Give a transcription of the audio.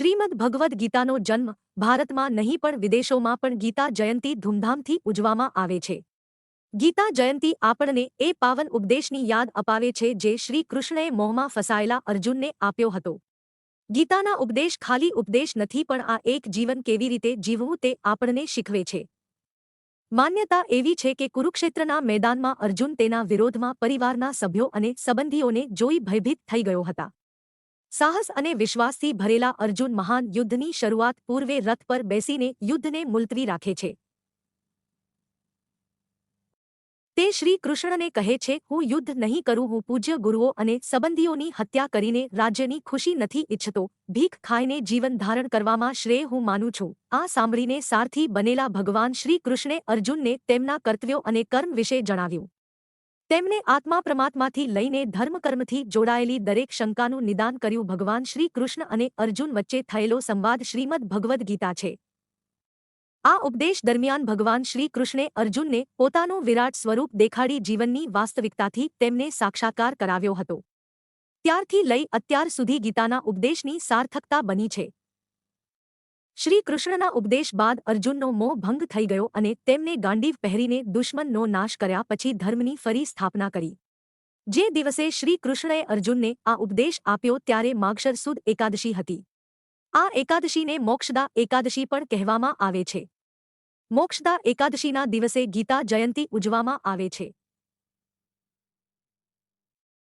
શ્રીમદ ભગવદ્ ગીતાનો જન્મ ભારતમાં નહીં પણ વિદેશોમાં પણ ગીતા જયંતી ધૂમધામથી ઉજવામાં આવે છે. ગીતા જયંતી આપણને એ પાવન ઉપદેશની યાદ અપાવે છે જે શ્રી કૃષ્ણએ મોહમાં ફસાયેલા અર્જુનને આપ્યો હતો. ગીતાના ઉપદેશ ખાલી ઉપદેશ નથી પણ આ એક જીવન કેવી રીતે જીવવું તે આપણને શીખવે છે. માન્યતા એવી છે કે કુરુક્ષેત્રના મેદાનમાં અર્જુન તેના વિરોધમાં પરિવારના સભ્યો અને સંબંધીઓને જોઈ ભયભીત થઈ ગયો હતા. સાહસ અને વિશ્વાસથી ભરેલા અર્જુન મહાન યુદ્ધની શરૂઆત પૂર્વે રથ પર બેસીને યુદ્ધને મુલતવી રાખે છે. તે શ્રી કૃષ્ણને કહે છે, હું યુદ્ધ નહીં કરું, હું પૂજ્ય ગુરુઓ અને સંબંધીઓની હત્યા કરીને રાજ્યની ખુશી નથી ઇચ્છતો ભીખ ખાઈને જીવન ધારણ કરવામાં શ્રેય હું માનું છું. આ સાંભળીને સારથી બનેલા ભગવાન શ્રી કૃષ્ણે અર્જુનને તેમના કર્તવ્યો અને કર્મ વિશે જણાવ્યું. તેમણે આત્મા પરમાત્માથી લઈને ધર્મકર્મથી જોડાયેલી દરેક શંકાનું નિદાન કર્યું. ભગવાન શ્રી કૃષ્ણ અને અર્જુન વચ્ચે થયેલો સંવાદ શ્રીમદ ભગવદ્ ગીતા છે. આ ઉપદેશ દરમિયાન ભગવાન શ્રી કૃષ્ણે અર્જુનને પોતાનું વિરાટ સ્વરૂપ દેખાડી જીવનની વાસ્તવિકતાથી તેમને સાક્ષાત્કાર કરાવ્યો હતો. ત્યારથી લઈ અત્યાર સુધી ગીતાના ઉપદેશની સાર્થકતા બની છે. શ્રી કૃષ્ણના ઉપદેશ બાદ અર્જુનનો મોહ ભંગ થઈ ગયો અને તેમને ગાંડીવ પહેરીને દુશ્મનનો નાશ કર્યા પછી ધર્મની ફરી સ્થાપના કરી. જે દિવસે શ્રી કૃષ્ણએ અર્જુનને આ ઉપદેશ આપ્યો ત્યારે માગશર સુદ એકાદશી હતી. આ એકાદશીને મોક્ષદા એકાદશી પણ કહેવામાં આવે છે. મોક્ષદા એકાદશીના દિવસે ગીતા જયંતી ઉજવામાં આવે છે.